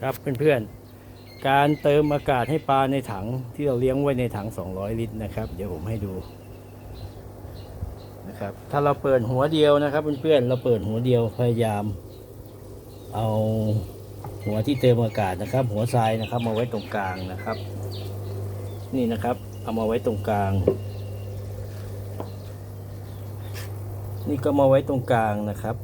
ครับเพื่อนๆ การเติมอากาศให้ปลาในถังที่เราเลี้ยงไว้ในถัง 200 ลิตรนะครับ เดี๋ยวผมให้ดูนะครับถ้าเราเปิดหัวเดียวนะครับเพื่อนๆเราเปิดหัวเดียวพยายาม เอาหัวที่เติมอากาศนะครับ หัวทรายนะครับ มาไว้ตรงกลางนะครับ นี่นะครับ เอามาไว้ตรงกลาง นี่ก็มาไว้ตรงกลางนะครับ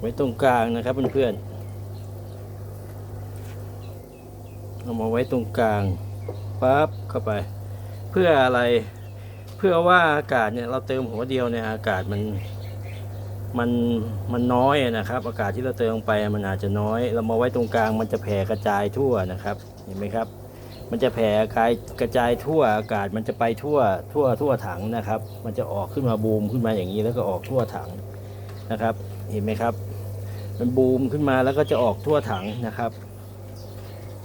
ไว้ตรงกลางนะครับเพื่อนๆเอามาไว้ตรงกลางปั๊บเข้าไป เพื่ออะไรเพื่อว่าอากาศเนี่ยเราเติมหัวเดียวเนี่ยอากาศมันมันมันน้อยนะครับ อากาศที่เราเติมลงไปมันอาจจะน้อย เรามาไว้ตรงกลางมันจะแผ่กระจายทั่วนะครับ เห็นไหมครับ มันจะแผ่กายกระจายทั่วอากาศมันจะไปทั่วทั่วทั่วถังนะครับ มันจะออกขึ้นมาบูมขึ้นมาอย่างนี้แล้วก็ออกทั่วถังนะครับ เห็นไหมครับ มันบูมขึ้นมาแล้วก็จะออกทั่วถังนะครับ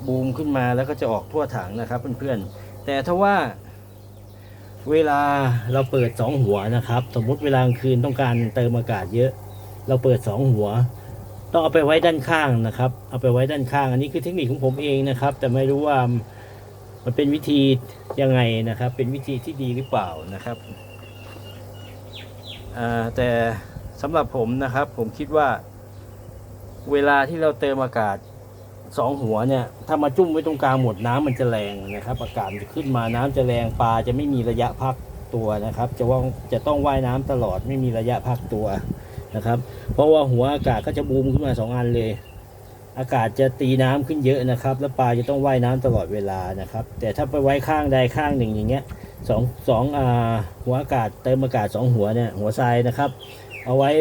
บูมขึ้นมาแล้วก็จะออกทั่วถังนะครับเพื่อนๆแต่ถ้าว่าเวลาเราเปิดสองหัวนะครับ สมมุติเวลากลางคืนต้องการเติมอากาศเยอะ เราเปิดสองหัว ต้องเอาไปไว้ด้านข้างนะครับ เอาไปไว้ด้านข้าง อันนี้คือเทคนิคของผมเองนะครับ แต่ไม่รู้ว่ามันเป็นวิธียังไงนะครับ เป็นวิธีที่ดีหรือเปล่านะครับแต่สำหรับผมนะครับผมคิดว่า เวลาที่เราเติมอากาศสองหัวเนี่ย ถ้ามาจุ่มไว้ตรงกลางหมดน้ำมันจะแรงนะครับอากาศจะขึ้นมาน้ำจะแรงปลาจะไม่มีระยะพักตัวนะครับ จะว่าจะต้องว่ายน้ำตลอดไม่มีระยะพักตัวนะครับ เพราะว่าหัวอากาศก็จะบูมขึ้นมาสองอันเลย อากาศจะตีน้ำขึ้นเยอะนะครับ แล้วปลาจะต้องว่ายน้ำตลอดเวลานะครับ แต่ถ้าไปไว้ข้างใดข้างหนึ่งอย่างเงี้ยสองสองอ่าหัวอากาศเติมอากาศสองหัวเนี่ยหัวทรายนะครับ เอาไว้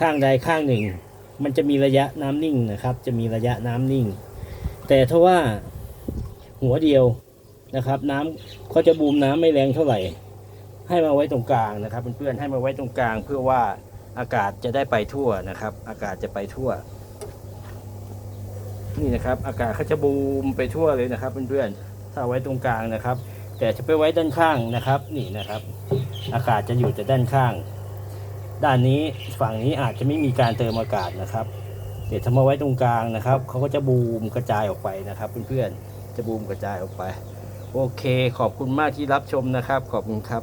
ข้างใดข้างหนึ่ง มันจะมีระยะน้ำนิ่งนะครับ จะมีระยะน้ำนิ่ง แต่ถ้าว่าหัวเดียวนะครับ น้ำเขาจะบูมน้ำไม่แรงเท่าไหร่ ให้มาไว้ตรงกลางนะครับเพื่อนๆให้มาไว้ตรงกลาง เพื่อว่าอากาศจะได้ไปทั่วนะครับ อากาศจะไปทั่ว นี่นะครับ อากาศเขาจะบูมไปทั่วเลยนะครับเพื่อนๆถ้าเอาไว้ตรงกลางนะครับ แต่จะไปไว้ด้านข้างนะครับ นี่นะครับ อากาศจะอยู่แต่ด้านข้าง ด้านนี้ฝั่งนี้อาจจะไม่มีการเติมอากาศนะครับเดี๋ยวทำมาไว้ตรงกลางนะครับเขาก็จะบูมกระจายออกไปนะครับ เพื่อนๆจะบูมกระจายออกไป โอเค ขอบคุณมากที่รับชมนะครับ ขอบคุณครับ